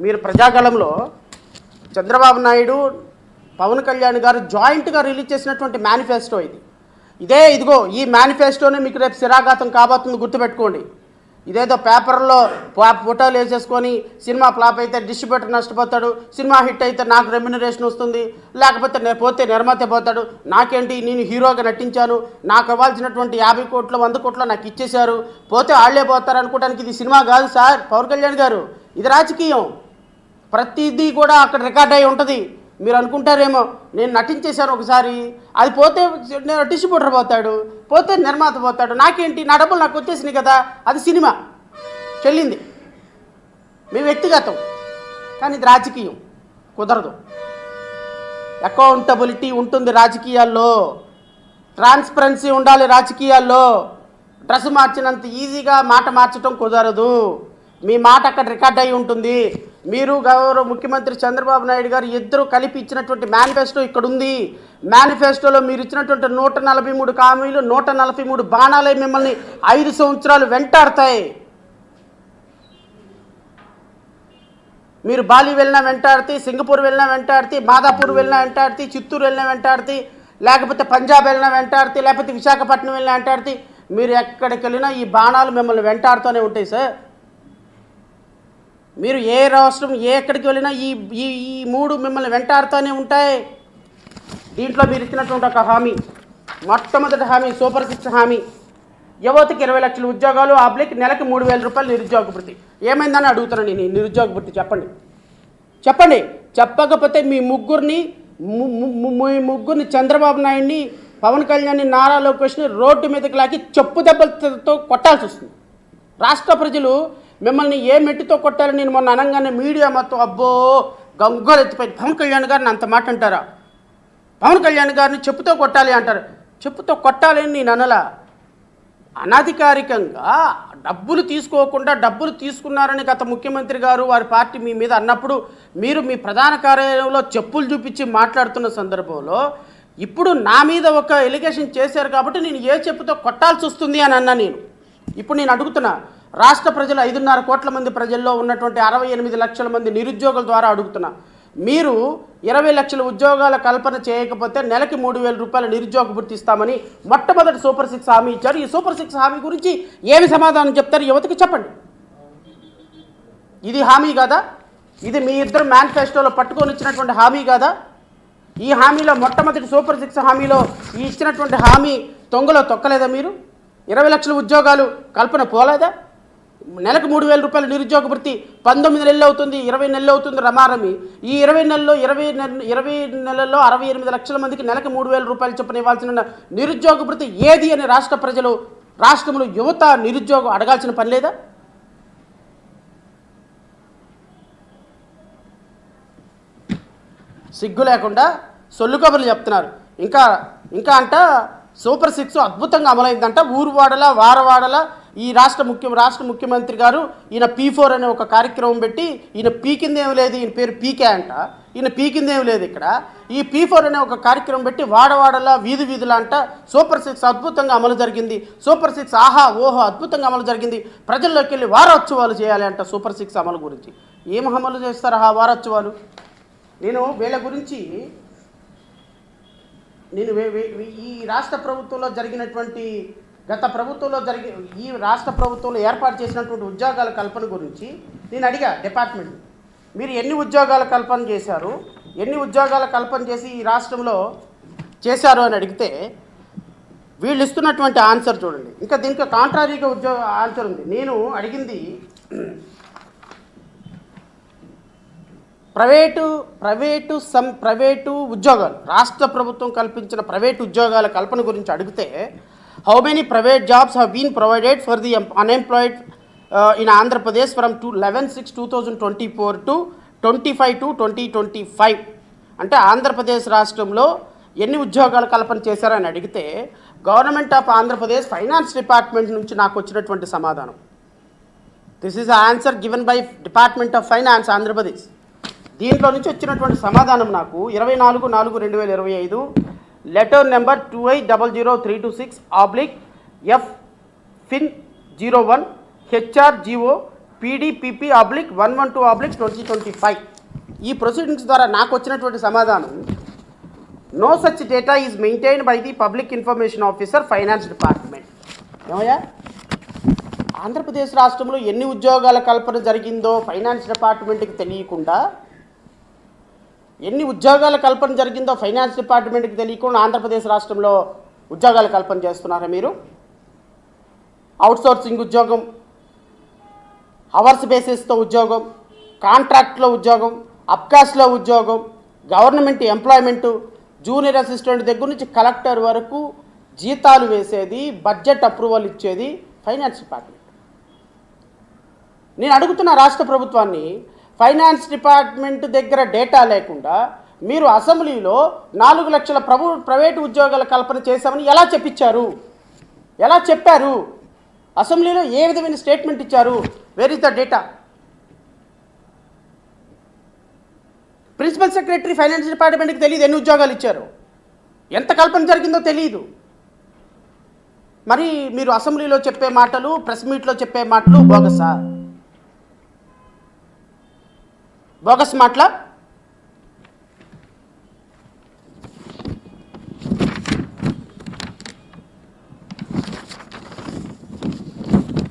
మీరు ప్రజాకాలంలో చంద్రబాబు నాయుడు పవన్ కళ్యాణ్ గారు జాయింట్గా రిలీజ్ చేసినటువంటి మేనిఫెస్టో ఇది. ఇదే ఇదిగో ఈ మేనిఫెస్టోనే మీకు రేపు శిరాఘాతం కాబోతుంది గుర్తుపెట్టుకోండి. ఇదేదో పేపర్లో పా- ఫోటోలు వేసేసుకొని సినిమా ఫ్లాప్ అయితే డిస్ట్రిబ్యూటర్ నష్టపోతాడు సినిమా హిట్ అయితే నాకు రెమ్యునరేషన్ వస్తుంది లేకపోతే నేను పోతే నిర్మాత పోతాడు. నాకేంటి నేను హీరోగా నటించాను నాకు ఇవ్వాల్సినటువంటి యాభై కోట్లు వంద కోట్లు నాకు ఇచ్చేశారు పోతే వాళ్ళే పోతారు అనుకోవడానికి ఇది సినిమా కాదు సార్ పవన్ కళ్యాణ్ గారు. ఇది రాజకీయం. ప్రతిదీ కూడా అక్కడ రికార్డ్ అయి ఉంటుంది. మీరు అనుకుంటారేమో నేను నటించేశాను ఒకసారి అది పోతే డిస్ట్రిబ్యూటర్ పోతాడు పోతే నిర్మాత పోతాడు నాకేంటి నా డబ్బులు నాకు వచ్చేసినాయి కదా అది సినిమా. చెల్లింది. మీ వ్యక్తిగతం. కానీ ఇది రాజకీయం. కుదరదు. అకౌంటబిలిటీ ఉంటుంది రాజకీయాల్లో. ట్రాన్స్పరెన్సీ ఉండాలి రాజకీయాల్లో. డ్రెస్ మార్చినంత ఈజీగా మాట మార్చడం కుదరదు. మీ మాట అక్కడ రికార్డ్ అయి ఉంటుంది. మీరు గౌరవ ముఖ్యమంత్రి చంద్రబాబు నాయుడు గారు ఇద్దరు కలిపి ఇచ్చినటువంటి మేనిఫెస్టో ఇక్కడ ఉంది మేనిఫెస్టోలో మీరు ఇచ్చినటువంటి నూట నలభై మూడు హామీలు నూట నలభై మూడు బాణాలే మిమ్మల్ని ఐదు సంవత్సరాలు వెంటాడతాయి. మీరు బాలి వెళ్ళినా వెంటాడితే సింగపూర్ వెళ్ళినా వెంటాడితే మాదాపూర్ వెళ్ళినా వెంటాడితే చిత్తూరు వెళ్ళినా వెంటాడితే లేకపోతే పంజాబ్ వెళ్ళినా వెంటాడితే లేకపోతే విశాఖపట్నం వెళ్ళినా వెంటాడితే మీరు ఎక్కడికి వెళ్ళినా ఈ బాణాలు మిమ్మల్ని వెంటాడుతూనే ఉంటాయి సార్. మీరు ఏ రాష్ట్రం ఏ ఎక్కడికి వెళ్ళినా ఈ ఈ ఈ మూడు మిమ్మల్ని వెంటాడుతూనే ఉంటాయి. దీంట్లో మీరు ఇచ్చినటువంటి ఒక హామీ మొట్టమొదటి హామీ సూపర్ సిక్స్ హామీ. యువతకి ఇరవై లక్షల ఉద్యోగాలు అబ్లిక్ నెలకి మూడు వేల రూపాయలు నిరుద్యోగ భృతి. ఏమైందని అడుగుతున్నాను నేను నిరుద్యోగ భృతి చెప్పండి. చెప్పండి. చెప్పకపోతే మీ ముగ్గురిని మీ ముగ్గురిని చంద్రబాబు నాయుడిని పవన్ కళ్యాణ్ని నారా లోకేష్ని రోడ్డు మీదకి లాగి చెప్పు దెబ్బలతో కొట్టాల్సి వస్తుంది. రాష్ట్ర ప్రజలు మిమ్మల్ని ఏ మెట్టితో కొట్టారు నేను మొన్న అనగానే మీడియా మొత్తం అబ్బో గంగోలు ఎత్తిపోయింది. పవన్ కళ్యాణ్ గారిని అంత మాట అంటారా? పవన్ కళ్యాణ్ గారిని చెప్పుతో కొట్టాలి అంటారు. చెప్పుతో కొట్టాలని నేను అనలా. అనధికారికంగా డబ్బులు తీసుకోకుండా డబ్బులు తీసుకున్నారని గత ముఖ్యమంత్రి గారు వారి పార్టీ మీ మీద అన్నప్పుడు మీరు మీ ప్రధాన కార్యాలయంలో చెప్పులు చూపించి మాట్లాడుతున్న సందర్భంలో ఇప్పుడు నా మీద ఒక ఎలిగేషన్ చేశారు కాబట్టి నేను ఏ చెప్పుతో కొట్టాల్సి వస్తుంది అని అన్నా నేను. ఇప్పుడు నేను అడుగుతున్నా రాష్ట్ర ప్రజలు ఐదున్నర కోట్ల మంది ప్రజల్లో ఉన్నటువంటి అరవై ఎనిమిది లక్షల మంది నిరుద్యోగుల ద్వారా అడుగుతున్నా. మీరు ఇరవై లక్షల ఉద్యోగాల కల్పన చేయకపోతే నెలకి మూడు వేల రూపాయల నిరుద్యోగ భృతి ఇస్తామని మొట్టమొదటి సూపర్ సిక్స్ హామీ ఇచ్చారు. ఈ సూపర్ సిక్స్ హామీ గురించి ఏమి సమాధానం చెప్తారు యువతకి చెప్పండి. ఇది హామీ కాదా? ఇది మీ ఇద్దరు మేనిఫెస్టోలో పట్టుకొని ఇచ్చినటువంటి హామీ కాదా? ఈ హామీలో మొట్టమొదటి సూపర్ సిక్స్ హామీలో ఈ ఇచ్చినటువంటి హామీ తొంగలో తొక్కలేదా మీరు? ఇరవై లక్షల ఉద్యోగాలు కల్పన పోలేదా? నెలకు మూడు వేల రూపాయలు నిరుద్యోగ భృతి పంతొమ్మిది నెలలు అవుతుంది ఇరవై నెలలు అవుతుంది రమారమి. ఈ ఇరవై నెలలో ఇరవై నెల ఇరవై నెలల్లో అరవై ఎనిమిది లక్షల మందికి నెలకు మూడు వేల రూపాయలు చొప్పున ఇవ్వాల్సిన నిరుద్యోగ భృతి ఏది అని రాష్ట్ర ప్రజలు రాష్ట్రంలో యువత నిరుద్యోగం అడగాల్సిన పని లేదా? సిగ్గు లేకుండా సొల్లు కబుర్లు చెప్తున్నారు. ఇంకా ఇంకా అంట సూపర్ సిక్స్ అద్భుతంగా అమలైందంట. ఊరువాడల వారవాడల ఈ రాష్ట్ర ముఖ్య రాష్ట్ర ముఖ్యమంత్రి గారు ఈయన పీ ఫోర్ అనే ఒక కార్యక్రమం పెట్టి ఈయన పీకిందేం లేదు ఈయన పేరు పీకే అంట. ఈయన పీకిందేం లేదు ఇక్కడ. ఈ పీ ఫోర్ అనే ఒక కార్యక్రమం పెట్టి వాడవాడలా వీధి వీధుల అంట సూపర్ సిక్స్ అద్భుతంగా అమలు జరిగింది. సూపర్ సిక్స్ ఆహా ఓహో అద్భుతంగా అమలు జరిగింది. ప్రజల్లోకి వెళ్ళి వారోత్సవాలు చేయాలి అంట సూపర్ సిక్స్ అమలు గురించి. ఏం అమలు చేస్తారు ఆ వారోత్సవాలు? నేను వీళ్ళ గురించి నేను వే- వే- ఈ రాష్ట్ర ప్రభుత్వంలో జరిగినటువంటి గత ప్రభుత్వంలో జరిగి ఈ రాష్ట్ర ప్రభుత్వంలో ఏర్పాటు చేసినటువంటి ఉద్యోగాల కల్పన గురించి నేను అడిగా డిపార్ట్మెంట్. మీరు ఎన్ని ఉద్యోగాల కల్పన చేశారు? ఎన్ని ఉద్యోగాల కల్పన చేసి ఈ రాష్ట్రంలో చేశారు అని అడిగితే వీళ్ళు ఇస్తున్నటువంటి ఆన్సర్ చూడండి. ఇంకా దీనికి కాంట్రారీగా ఉద్యోగ ఆన్సర్ ఉంది. నేను అడిగింది ప్రైవేటు ప్రైవేటు సం ప్రైవేటు ఉద్యోగాలు రాష్ట్ర ప్రభుత్వం కల్పించిన ప్రైవేటు ఉద్యోగాల కల్పన గురించి అడిగితే how many private jobs have been provided for the unemployed in Andhra Pradesh from two eleven six two thousand twenty four to twenty five to twenty twenty five అంటే ఆంధ్రప్రదేశ్ రాష్ట్రంలో ఎన్ని ఉద్యోగాలు కల్పన చేశారని అడిగితే government of Andhra Pradesh finance department నుంచి నాకు వచ్చినటువంటి సమాధానం. This is answer given by department of finance Andhra Pradesh దీంట్లో నుంచి వచ్చినటువంటి సమాధానం నాకు ఇరవై నాలుగు నాలుగు రెండు వేల ఇరవై ఐదు letter number two eight double zero three two six oblique F fin zero one HR GO PDPP oblique one one two oblique twenty twenty five ఈ ప్రొసీడింగ్స్ ద్వారా నాకు వచ్చినటువంటి సమాధానం no such data is maintain by the public information officer finance department ఏమయ్యా? ఆంధ్రప్రదేశ్ రాష్ట్రంలో ఎన్ని ఉద్యోగాల కల్పన జరిగిందో ఫైనాన్స్ డిపార్ట్మెంట్కి తెలియకుండా ఎన్ని ఉద్యోగాల కల్పన జరిగిందో ఫైనాన్స్ డిపార్ట్మెంట్కి తెలియకుండా ఆంధ్రప్రదేశ్ రాష్ట్రంలో ఉద్యోగాల కల్పన చేస్తున్నారా మీరు? అవుట్సోర్సింగ్ ఉద్యోగం అవర్స్ బేసిస్తో ఉద్యోగం కాంట్రాక్ట్లో ఉద్యోగం అప్కాస్లో ఉద్యోగం గవర్నమెంట్ ఎంప్లాయ్మెంటు జూనియర్ అసిస్టెంట్ దగ్గర నుంచి కలెక్టర్ వరకు జీతాలు వేసేది బడ్జెట్ అప్రూవల్ ఇచ్చేది ఫైనాన్స్ డిపార్ట్మెంట్. నేను అడుగుతున్న రాష్ట్ర ప్రభుత్వాన్ని ఫైనాన్స్ డిపార్ట్మెంట్ దగ్గర డేటా లేకుండా మీరు అసెంబ్లీలో నాలుగు లక్షల ప్రభు ప్రైవేటు ఉద్యోగాల కల్పన చేశామని ఎలా చెప్పించారు? ఎలా చెప్పారు? అసెంబ్లీలో ఏ విధమైన స్టేట్మెంట్ ఇచ్చారు? Where is the data principal secretary finance డిపార్ట్మెంట్కి తెలియదు ఎన్ని ఉద్యోగాలు ఇచ్చారు. ఎంత కల్పన జరిగిందో తెలియదు. మరి మీరు అసెంబ్లీలో చెప్పే మాటలు ప్రెస్ మీట్లో చెప్పే మాటలు బోగసా. బోగస్ మాటల.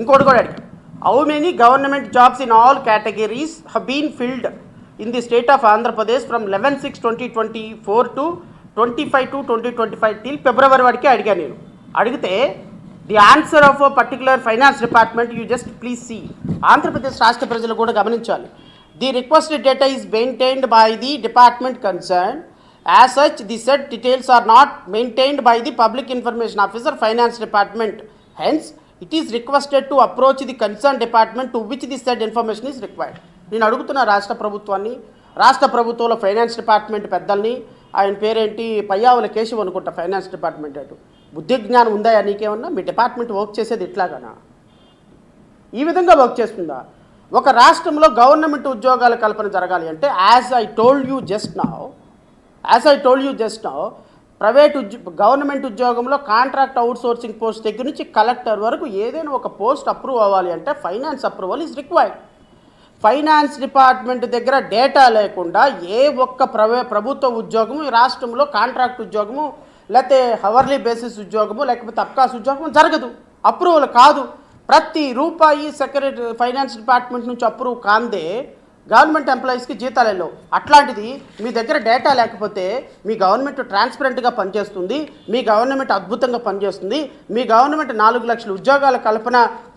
ఇంకోటి కూడా అడిగాడు. How many government jobs in all categories have been filled in the state of Andhra Pradesh from eleven six twenty twenty four to twenty five to twenty twenty five till ఫిబ్రవరి వరకే అడిగాను నేను. అడిగితే the answer of particular finance department you just please see Andhra Pradesh రాష్ట్ర ప్రజలు కూడా గమనించాలి. The requested data is maintained by the department concern As such the set details are not maintained by the public information officer finance department hence it is requested to approach the concern department to which the set information is required నేను అడుగుతున్న రాష్ట్ర ప్రభుత్వాన్ని రాష్ట్ర ప్రభుత్వంలో finance department పెద్దల్ని ఆయన పేరేంటి? పయ్యావుల కేశవ్ అనుకుంటా ఫైనాన్స్ డిపార్ట్మెంట్ అటు. బుద్ధి జ్ఞానం ఉందా? నీకేమన్నా? మీ డిపార్ట్మెంట్ వర్క్ చేసేది ఇట్లాగానా? ఈ విధంగా వర్క్ చేస్తుందా? ఒక రాష్ట్రంలో గవర్నమెంట్ ఉద్యోగాల కల్పన జరగాలి అంటే as I told you just now as I told you just now private ఉద్యో government ఉద్యోగంలో కాంట్రాక్ట్ అవుట్సోర్సింగ్ పోస్ట్ దగ్గర నుంచి కలెక్టర్ వరకు ఏదైనా ఒక పోస్ట్ అప్రూవ్ అవ్వాలి అంటే finance approval is required finance department దగ్గర డేటా లేకుండా ఏ ఒక్క ప్రవే ప్రభుత్వ ఉద్యోగము ఈ రాష్ట్రంలో కాంట్రాక్ట్ ఉద్యోగము లేకపోతే హవర్లీ బేసిస్ ఉద్యోగము లేకపోతే అప్కాస్ ఉద్యోగము జరగదు. అప్రూవల్ కాదు. ప్రతి రూపాయి సెక్రటరీ ఫైనాన్స్ డిపార్ట్మెంట్ నుంచి అప్రూవ్ కాందే గవర్నమెంట్ ఎంప్లాయీస్కి జీతాలు వెళ్ళవు అట్లాంటిది మీ దగ్గర డేటా లేకపోతే మీ గవర్నమెంట్ ట్రాన్స్పరెంట్గా పనిచేస్తుంది మీ గవర్నమెంట్ అద్భుతంగా పనిచేస్తుంది మీ గవర్నమెంట్ నాలుగు లక్షల ఉద్యోగాల కల్పన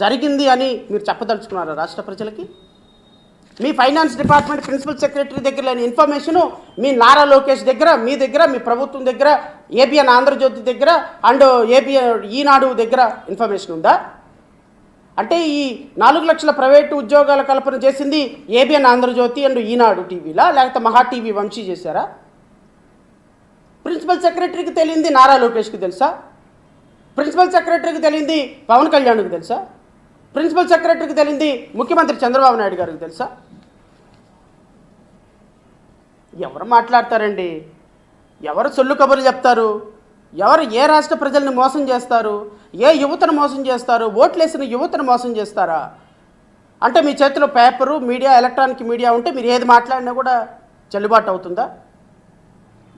జరిగింది అని మీరు చెప్పదలుచుకున్నారా రాష్ట్ర ప్రజలకి? మీ ఫైనాన్స్ డిపార్ట్మెంట్ ప్రిన్సిపల్ సెక్రటరీ దగ్గర లేని ఇన్ఫర్మేషను మీ నారా లోకేష్ దగ్గర మీ దగ్గర మీ ప్రభుత్వం దగ్గర ఏబిఎన్ ఆంధ్రజ్యోతి దగ్గర అండ్ ఏబిఎన్ ఈనాడు దగ్గర ఇన్ఫర్మేషన్ ఉందా? అంటే ఈ నాలుగు లక్షల ప్రైవేటు ఉద్యోగాల కల్పన చేసింది ఏబిఎన్ ఆంధ్రజ్యోతి అండ్ ఈనాడు టీవీలా? లేకపోతే మహా టీవీ వంశీ చేశారా? ప్రిన్సిపల్ సెక్రటరీకి తెలియంది నారా లోకేష్కి తెలుసా? ప్రిన్సిపల్ సెక్రటరీకి తెలియంది పవన్ కళ్యాణ్కి తెలుసా? ప్రిన్సిపల్ సెక్రటరీకి తెలియంది ముఖ్యమంత్రి చంద్రబాబు నాయుడు గారికి తెలుసా? ఎవరు మాట్లాడతారండి? ఎవరు సొల్లు కబుర్లు చెప్తారు? ఎవరు ఏ రాష్ట్ర ప్రజల్ని మోసం చేస్తారు? ఏ యువతను మోసం చేస్తారు? ఓట్లేసిన యువతను మోసం చేస్తారా? అంటే మీ చేతిలో పేపరు మీడియా ఎలక్ట్రానిక్ మీడియా ఉంటే మీరు ఏది మాట్లాడినా కూడా చెల్లుబాటు అవుతుందా?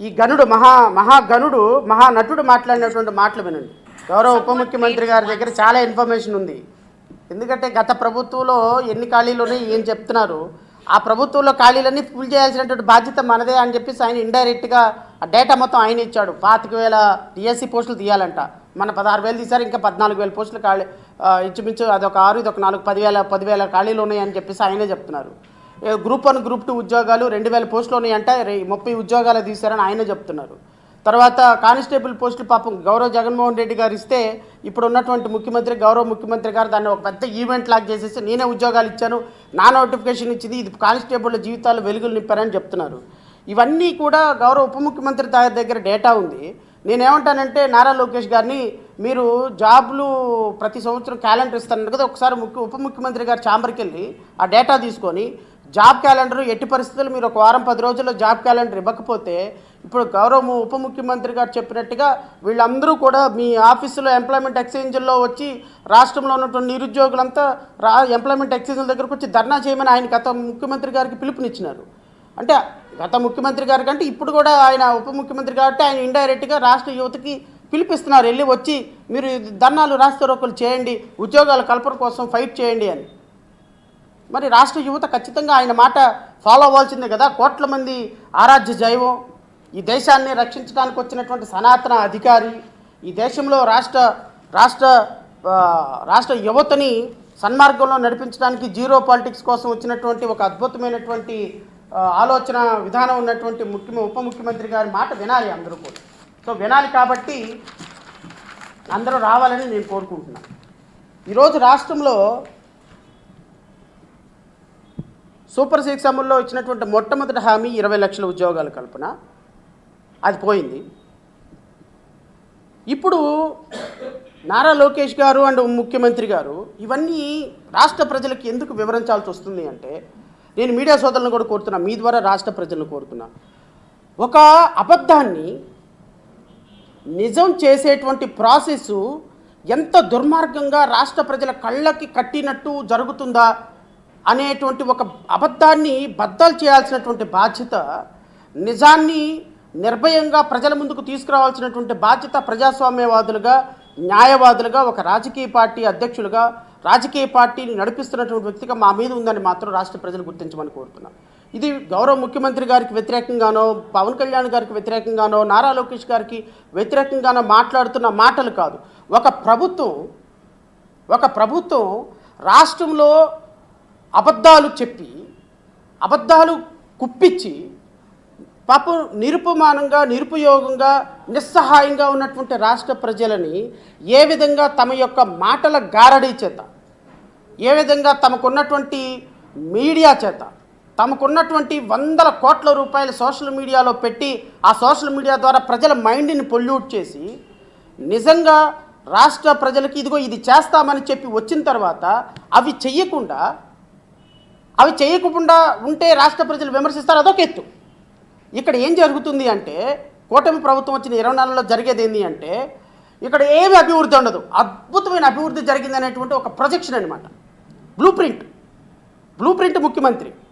ఈ గనుడు మహా మహాగనుడు మహానటుడు మాట్లాడినటువంటి మాటలు వినండి. గౌరవ ఉప ముఖ్యమంత్రి గారి దగ్గర చాలా ఇన్ఫర్మేషన్ ఉంది. ఎందుకంటే గత ప్రభుత్వంలో ఎన్ని ఖాళీలు ఏం చెప్తున్నారు? ఆ ప్రభుత్వంలో ఖాళీలన్నీ ఫుల్ చేయాల్సినటువంటి బాధ్యత మనదే అని చెప్పేసి ఆయన ఇండైరెక్ట్గా ఆ డేటా మొత్తం ఆయన ఇచ్చాడు. పాతిక వేల డిఎస్సి పోస్టులు తీయాలంట. మన పదహారు వేలు తీశారు ఇంకా పద్నాలుగు వేల పోస్టులు ఖాళీ ఇచ్చుమించు ఇంచుమించు అదొక ఆరు ఇదొక నాలుగు పదివేల పదివేల ఖాళీలు ఉన్నాయని చెప్పేసి ఆయనే చెప్తున్నారు. గ్రూప్ వన్ గ్రూప్ టూ ఉద్యోగాలు రెండు వేల పోస్టులు ఉన్నాయంటే ముప్పై ఉద్యోగాలు తీశారని ఆయనే చెప్తున్నారు. తర్వాత కానిస్టేబుల్ పోస్టులు పాపం గౌరవ జగన్మోహన్ రెడ్డి గారు ఇస్తే ఇప్పుడు ఉన్నటువంటి ముఖ్యమంత్రి గౌరవ ముఖ్యమంత్రి గారు దాన్ని ఒక పెద్ద ఈవెంట్ లాగా చేసేసి నేనే ఉద్యోగాలు ఇచ్చాను నా నోటిఫికేషన్ ఇచ్చింది ఇది కానిస్టేబుల్ జీవితాలు వెలుగులు నింపారని చెప్తున్నారు. ఇవన్నీ కూడా గౌరవ ఉప ముఖ్యమంత్రి దగ్గర డేటా ఉంది. నేనేమంటానంటే నారా లోకేష్ గారిని మీరు జాబ్లు ప్రతి సంవత్సరం క్యాలెండర్ ఇస్తాను కదా ఒకసారి ముఖ్య ఉప ముఖ్యమంత్రి గారు ఛాంబర్కి వెళ్ళి ఆ డేటా తీసుకొని జాబ్ క్యాలెండర్ ఎట్టి పరిస్థితుల్లో మీరు ఒక వారం పది రోజుల్లో జాబ్ క్యాలెండర్ ఇవ్వకపోతే ఇప్పుడు గౌరవ ఉప ముఖ్యమంత్రి గారు చెప్పినట్టుగా వీళ్ళందరూ కూడా మీ ఆఫీసులో ఎంప్లాయ్మెంట్ ఎక్స్చేంజ్లో వచ్చి రాష్ట్రంలో ఉన్నటువంటి నిరుద్యోగులంతా రా ఎంప్లాయ్మెంట్ ఎక్స్చేంజ్ల దగ్గరకు వచ్చి ధర్నా చేయమని ఆయన గత ముఖ్యమంత్రి గారికి పిలుపునిచ్చినారు. అంటే గత ముఖ్యమంత్రి గారి కంటే ఇప్పుడు కూడా ఆయన ఉప ముఖ్యమంత్రి కాబట్టి ఆయన ఇండైరెక్ట్గా రాష్ట్ర యువతకి పిలిపిస్తున్నారు. వెళ్ళి వచ్చి మీరు ధర్నాలు రాష్ట్ర రోకలు చేయండి ఉద్యోగాల కల్పన కోసం ఫైట్ చేయండి అని. మరి రాష్ట్ర యువత ఖచ్చితంగా ఆయన మాట ఫాలో అవ్వాల్సిందే కదా. కోట్ల మంది ఆరాధ్య జైవం ఈ దేశాన్ని రక్షించడానికి వచ్చినటువంటి సనాతన అధికారి ఈ దేశంలో రాష్ట్ర రాష్ట్ర రాష్ట్ర యువతని సన్మార్గంలో నడిపించడానికి జీరో పాలిటిక్స్ కోసం వచ్చినటువంటి ఒక అద్భుతమైనటువంటి ఆలోచన విధానం ఉన్నటువంటి ముఖ్య ఉప ముఖ్యమంత్రి గారి మాట వినాలి అందరూ కూడా. సో వినాలి కాబట్టి అందరూ రావాలని నేను కోరుకుంటున్నాను ఈరోజు రాష్ట్రంలో సూపర్ సిక్స్ అమల్లో ఇచ్చినటువంటి మొట్టమొదటి హామీ ఇరవై లక్షల ఉద్యోగాల కల్పన. అది పోయింది. ఇప్పుడు నారా లోకేష్ గారు అండ్ ముఖ్యమంత్రి గారు ఇవన్నీ రాష్ట్ర ప్రజలకు ఎందుకు వివరించాల్సి వస్తుంది అంటే నేను మీడియా సోదరులను కూడా కోరుతున్నా మీ ద్వారా రాష్ట్ర ప్రజలను కోరుతున్నా. ఒక అబద్ధాన్ని నిజం చేసేటువంటి ప్రాసెస్ ఎంత దుర్మార్గంగా రాష్ట్ర ప్రజల కళ్ళకి కట్టినట్టు జరుగుతుందా అనేటువంటి ఒక అబద్ధాన్ని బద్దలు చేయాల్సినటువంటి బాధ్యత నిజాన్ని నిర్భయంగా ప్రజల ముందుకు తీసుకురావాల్సినటువంటి బాధ్యత ప్రజాస్వామ్యవాదులుగా న్యాయవాదులుగా ఒక రాజకీయ పార్టీ అధ్యక్షులుగా రాజకీయ పార్టీని నడిపిస్తున్నటువంటి వ్యక్తిగా మా మీద ఉందని మాత్రం రాష్ట్ర ప్రజలు గుర్తించమని కోరుతున్నాం. ఇది గౌరవ ముఖ్యమంత్రి గారికి వ్యతిరేకంగానో పవన్ కళ్యాణ్ గారికి వ్యతిరేకంగానో నారా లోకేష్ గారికి వ్యతిరేకంగానో మాట్లాడుతున్న మాటలు కాదు. ఒక ప్రభుత్వం ఒక ప్రభుత్వం రాష్ట్రంలో అబద్ధాలు చెప్పి అబద్ధాలు కుప్పించి పాపం నిరుపమానంగా నిరుపయోగంగా నిస్సహాయంగా ఉన్నటువంటి రాష్ట్ర ప్రజలని ఏ విధంగా తమ యొక్క మాటల గారడీ చేత ఏ విధంగా తమకున్నటువంటి మీడియా చేత తమకున్నటువంటి వందల కోట్ల రూపాయలు సోషల్ మీడియాలో పెట్టి ఆ సోషల్ మీడియా ద్వారా ప్రజల మైండ్ని పొల్యూట్ చేసి నిజంగా రాష్ట్ర ప్రజలకి ఇదిగో ఇది చేస్తామని చెప్పి వచ్చిన తర్వాత అవి చెయ్యకుండా అవి చేయకుండా ఉంటే రాష్ట్ర ప్రజలు విమర్శిస్తారు అదొక ఎత్తు. ఇక్కడ ఏం జరుగుతుంది అంటే కూటమి ప్రభుత్వం వచ్చిన ఇరవై నెలల్లో జరిగేది ఏంటి అంటే ఇక్కడ ఏమి అభివృద్ధి ఉండదు. అద్భుతమైన అభివృద్ధి జరిగింది అనేటువంటి ఒక ప్రొజెక్షన్ అనమాట బ్లూ ప్రింట్ బ్లూ ప్రింట్ ముఖ్యమంత్రి.